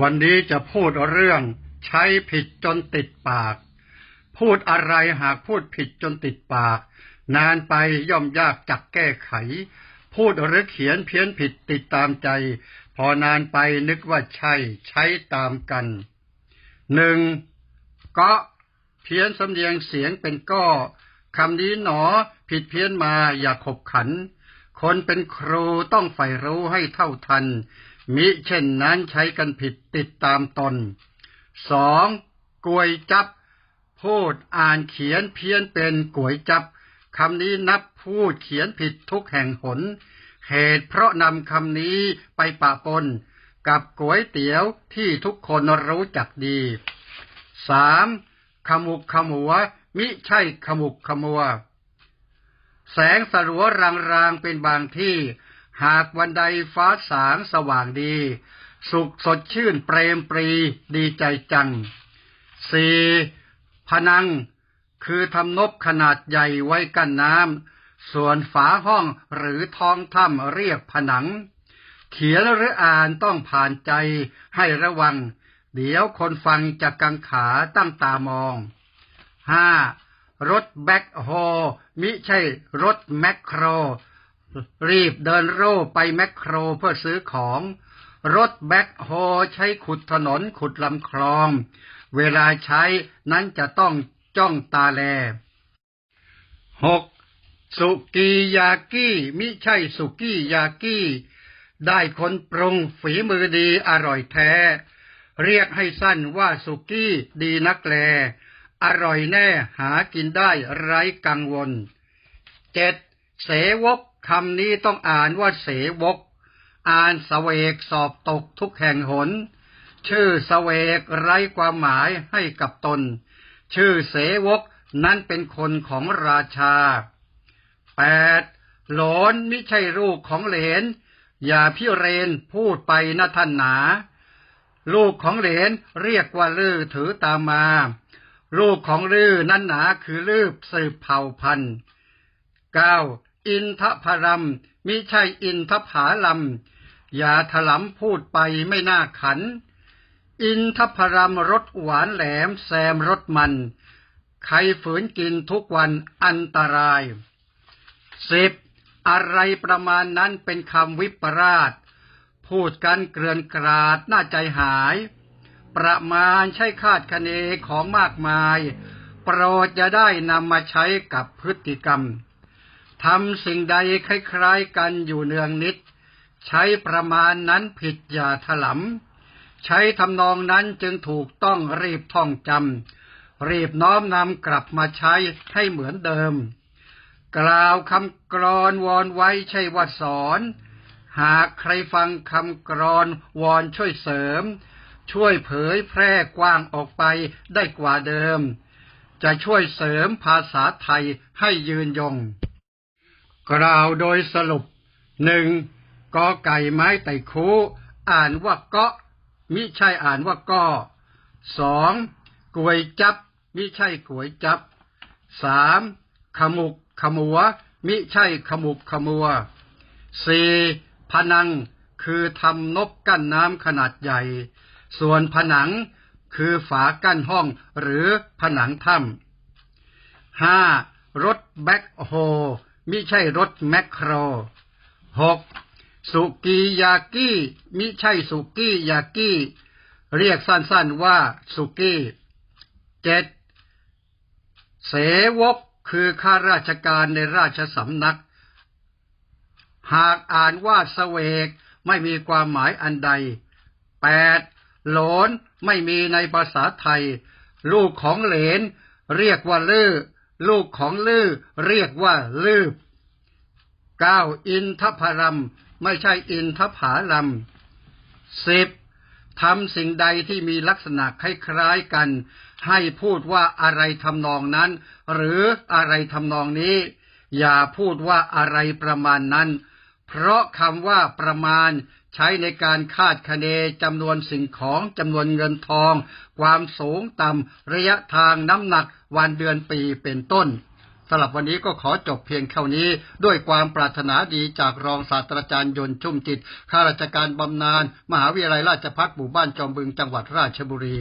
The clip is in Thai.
วันนี้จะพูดเรื่องใช้ผิดจนติดปาก พูดอะไรหากพูดผิดจนติดปาก นานไปย่อมยากจักแก้ไข พูดหรือเขียนเพี้ยนผิดติดตามใจ พอนานไปนึกว่าใช่ใช้ตามกันหนึ่งก็เพี้ยนสำเนียงเสียงเป็นก้อคำนี้หนอผิดเพี้ยนมาอย่าขบขัน คนเป็นครูต้องใฝ่รู้ให้เท่าทัน มิเช่นนั้นใช้กันผิดติดตามตนสองกวยจับ พูดอ่านเขียนเพี้ยนเป็นกวยจับคำนี้นับพูดเขียนผิดทุกแห่งหน เหตุเพราะนำคำนี้ไปปะปน กับก๋วยเตี๋ยวที่ทุกคนรู้จักดีสามขมุกขมัว มิใช่ขมุกขมัว แสงสลัวรางๆเป็นบางที่ หากวันใดฟ้าสางสว่างดี สุขสดชื่นเปรมปรีดีใจจังสี่พนังคือทำนบขนาดใหญ่ไว้กั้นน้ำ ส่วนฝาห้องหรือท้องถ้ำเรียกผนัง เขียนหรืออ่านต้องผ่านใจให้ระวัง เดี๋ยวคนฟังจะกังขาตั้งตามองห้ารถแบ็คโฮมิใช่รถแมคโคร รีบเดินโร่ไปแมคโครเพื่อซื้อของ รถแบ็คโฮใช้ขุดถนนขุดลำคลอง เวลาใช้นั้นจะต้องจ้องตาแลหกสุกียากี้ มิใช่สุกี้ยากี้ ได้คนปรุงฝีมือดีอร่อยแท้ เรียกให้สั้นว่าสุกี้ดีนักแล อร่อยแน่หากินได้ไร้กังวลเจ็ดเสวก คำนี้ต้องอ่านว่าเสวก อ่านสเวกสอบตกทุกแห่งหน ชื่อสเวกไร้ความหมายให้กับตน ชื่อเสวกนั้นเป็นคนของราชาแปดหลนมิใช่ลูกของเหลน อย่าพี่เรนพูดไปนะท่านหนา ลูกของเหลนเรียกว่าลือถือตามมา ลูกของลือนั่นหนาคือลืบสืบเผ่าพันธุ์เก้า อินทพรัมมิใช่อินทผาลัมอย่าถลำพูดไปไม่น่าขัน อินทพรัมรสหวานแหลมแซมรสมัน ใครฝืนกินทุกวันอันตรายสิบอะไรประมาณนั้นเป็นคำวิปราช พูดกันเกลื่อนกราดน่าใจหาย ประมาณใช้คาดคะเนของมากมาย โปรดจะได้นำมาใช้กับพฤติกรรม ทำสิ่งใดคล้ายๆกันอยู่เนืองนิด ใช้ประมาณนั้นผิดอย่าถลำใช้ทำนองนั้นจึงถูกต้องรีบท่องจำรีบน้อมนำกลับมาใช้ให้เหมือนเดิม กล่าวคำกรอนวอนไว้ใช่ว่าสอน หากใครฟังคำกรอนวอนช่วยเสริม ช่วยเผยแพร่กว้างออกไปได้กว่าเดิม จะช่วยเสริมภาษาไทยให้ยืนยง กล่าวโดยสรุปหนึ่งกอไก่ไม้ไต่คูอ่านว่าเกาะมิใช่อ่านว่าก้อสองกวยจับ มิใช่กวยจับสามขมุกขมัว มิใช่ขมุกขมัวสี่ผนังคือทำนบกั้นน้ำขนาดใหญ่ ส่วนผนังคือฝากั้นห้องหรือผนังถ้ำห้ารถแบ็คโฮ มิใช่รถแมคโครหกสุกียากี้มิใช่สุกี้ยากี้เรียกสั้นๆว่าสุกี้เจ็ดเสวกคือข้าราชการในราชสำนัก หากอ่านว่าสเวกไม่มีความหมายอันใดแปดหลนไม่มีในภาษาไทย ลูกของเหลน เรียกว่าลือ ลูกของลือ เรียกว่าลืบ เก้าอินทพรัมไม่ใช่อินทผาลัมสิบทำสิ่งใดที่มีลักษณะคล้ายๆกัน ให้พูดว่าอะไรทำนองนั้น หรืออะไรทำนองนี้ อย่าพูดว่าอะไรประมาณนั้น เพราะคำว่าประมาณใช้ในการคาดคะเนจำนวนสิ่งของจำนวนเงินทอง ความสูงต่ำระยะทางน้ำหนักวันเดือนปีเป็นต้น สำหรับวันนี้ก็ขอจบเพียงเท่านี้ ด้วยความปรารถนาดีจากรองศาสตราจารย์ยนต์ชุ่มจิตข้าราชการบำนาญมหาวิทยาลัยราชภัฏหมู่บ้านจอมบึงจังหวัดราชบุรี